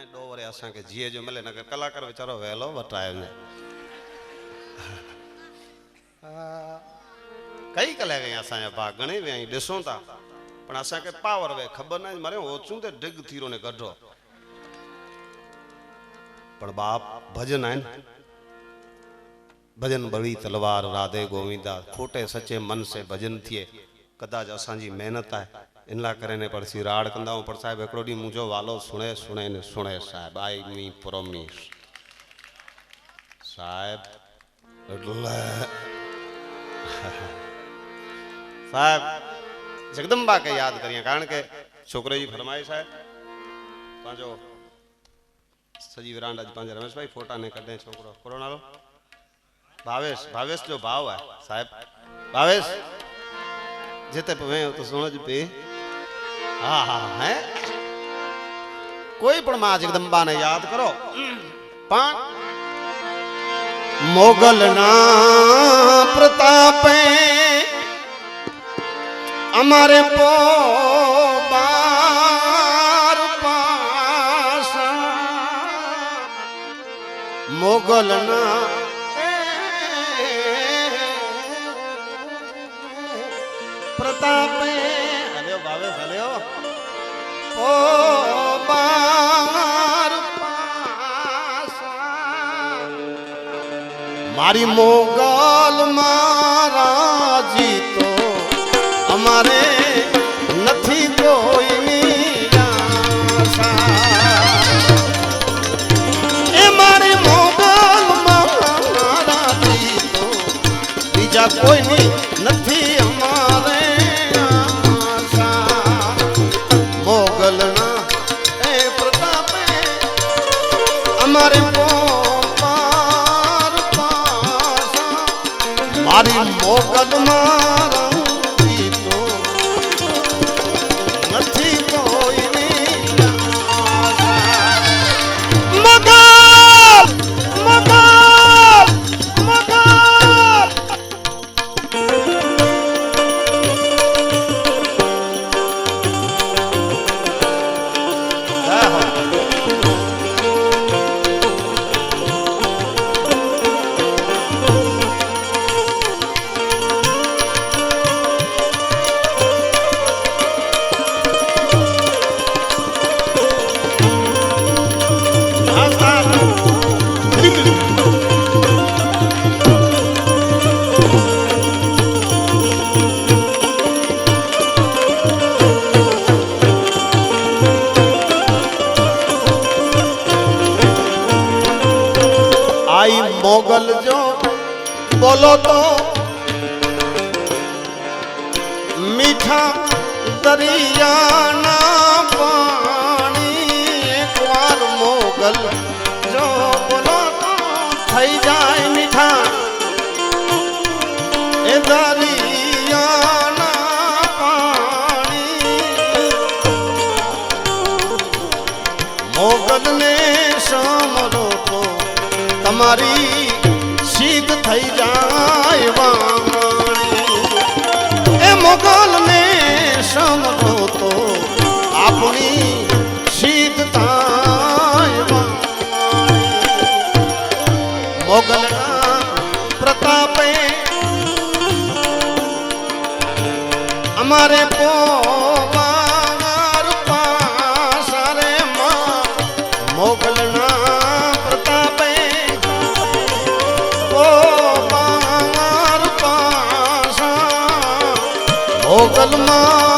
काई डोवरे असां खे जीए जो मिले न कर कलाकार वीचारो वहलो वटायो न कई कला गई असांजा भाग घणेई विया आहियूं ॾिसूं था પણ असांखे પાવર વે ખબર ના મરે ઓછું તે ડિગ થીરો ને ગઢો. પણ બાપ ભજન આहिनि ભજન બળી તલવાર રાધે ગોવિંદા ખોટે સચે મન સે ભજન थिए કદાચ અસાંજી મહેનત आहे ઇનલા કરીને પડશી રાડ કંદા ઉપર સાહેબ એકડો ડી મુજો વાલો સુણે સુણે ને સુણે સાહેબ આઈ મી પ્રોમિસ સાહેબ એટલે સાહેબ જગદંબા કે યાદ કરીએ કારણ કે છોકરોજી ફરમાય સાહેબ પાંજો સજીવ રાંડાજી પાંજે રમેશભાઈ ફોટા ને કઢે છોકરો કોરોનાલો ભાવેશ ભાવેશ જો ભાવ સાહેબ ભાવેશ જેતે પવે તો સુણજ પે હા હા, હે? કોઈ પણ માં જગદંબાને યાદ કરો. પણ મોગલના પ્રતાપે અમારે પો મોગલના મારી મોગલ મારાજી તો અમારે નથી કોઈની એ મારી મોગલ મારાજી તો બીજા કોઈની મીઠા દરિયાના પાણી એકવાર મોગલ જો બોલો થઈ જાય મીઠા. એ દરિયાના પાણી મોગલને સામરો તમારી શીત થઈ જાય એ મોગલને સમજો તો આપણી સિદ્ધ થાય વાણી મોગલના પ્રતાપે અમારે પોવાર મોગલ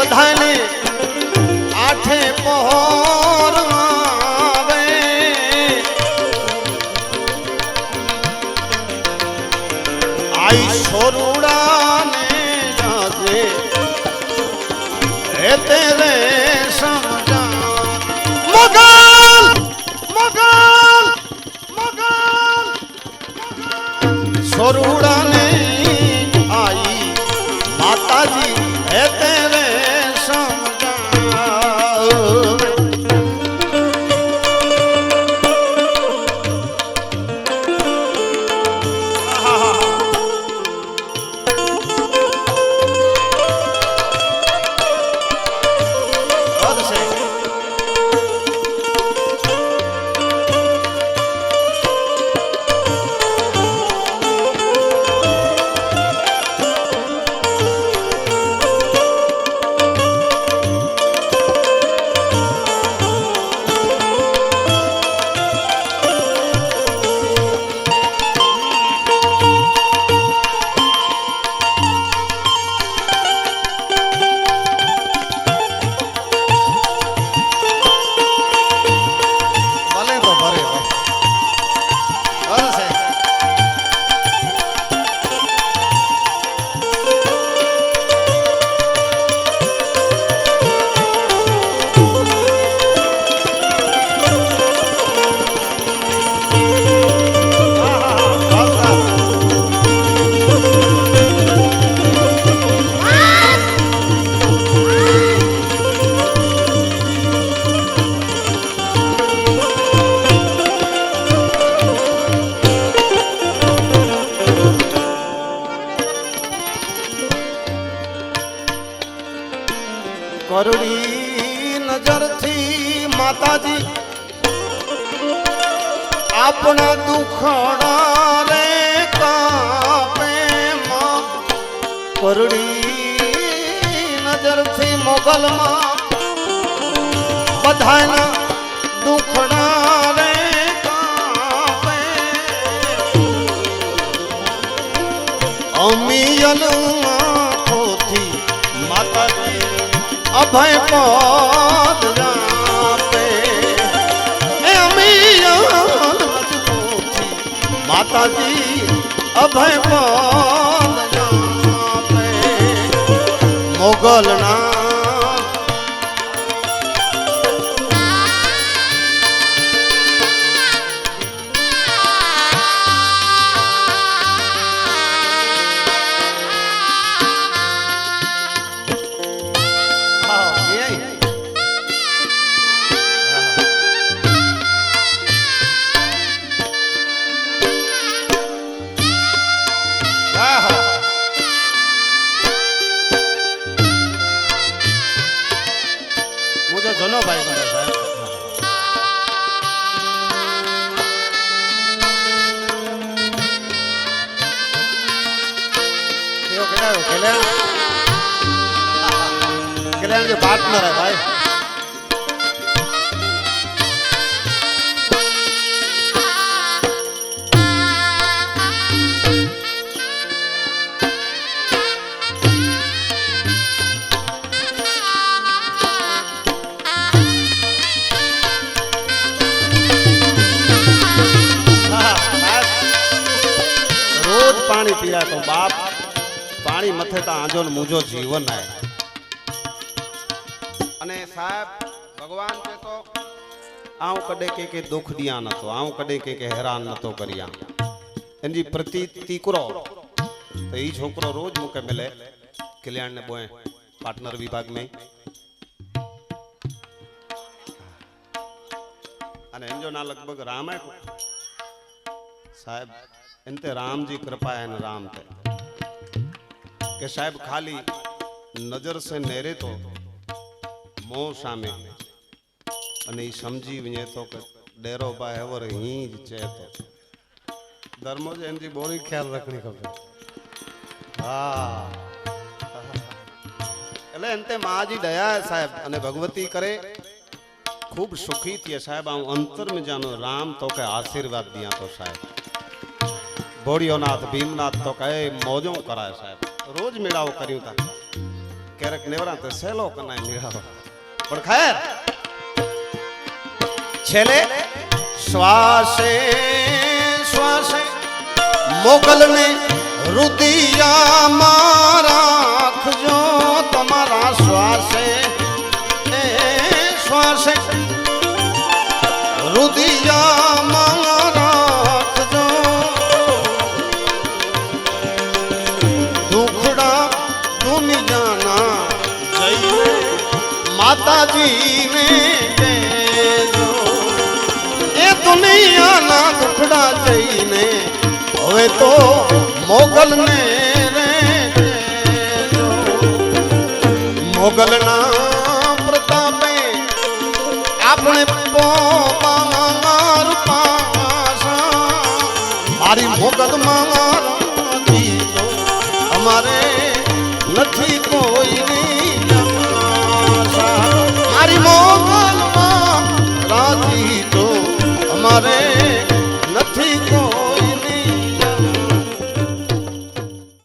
બધાને આઠે પહોર આવે. આઈ છોરુડાને જાજે હે તેરે સમજા કરુડી નજરથી માતાજી આપણા દુખડા રે કાપે માં. કરુડી નજરથી મોગલમાં બધાના દુખડા રે કાપે. અમિયલ અભય પદ આપે માતાજી અભય પદ મોગલના કલ્યાણ કલ્યાણ કેળાનો જે પાર્ટનર હે ભાઈ. પાણી પીયા તો બાપ પાણી મથે તો આંજો ને મૂંજો જીવન આય અને સાહેબ, ભગવાન કે તો આવું કડે કે કે દુઃખ દિયા નતો, આવું કડે કે કે હેરાન નતો કર્યા. એની પ્રતિ તીકરો, તો એ છોકરો રોજ મૂકે મેલે કલ્યાણ ને બોય પાર્ટનર વિભાગ में અને એમ જો ના લગભગ રામ સાહેબ એન તે રામજી કૃપા એને રામ તે. કે સાહેબ, ખાલી નજર સે નેરે તો મોં સામે અને એ સમજી વજે તો કે ડેરો બા એવર હી જ ચેતો ધર્મો જ એનજી બોરી ખ્યાલ રાખણી ખબર. હા. એટલે એમ તે માજી દયા સાહેબ અને ભગવતી કરે. ખૂબ સુખી થયા સાહેબ, આમ અંતર જાનો રામ તો કે આશીર્વાદ દિયા તો સાહેબ. ભોળિયોનાથ, ભીમનાથ તો કહે મોજો કરાય સાહેબ. રોજ મેળાવો કર્યું તા. ક્યારેક નેવરા તો સહેલો કનાય મેળાવો પણ ખેર છેલે શ્વાસે શ્વાસે મોગલને રુદિયામાં રાખજો તમારા શ્વાસે. શ્વાસે રુદિયામાં માતાજીને કહેજો એ દુનિયાના દુખડા જઈને હવે તો મોગલને. મોગલના પ્રતાપે આપણે મારી મોગલમાં અમારે નથી કોઈ saber.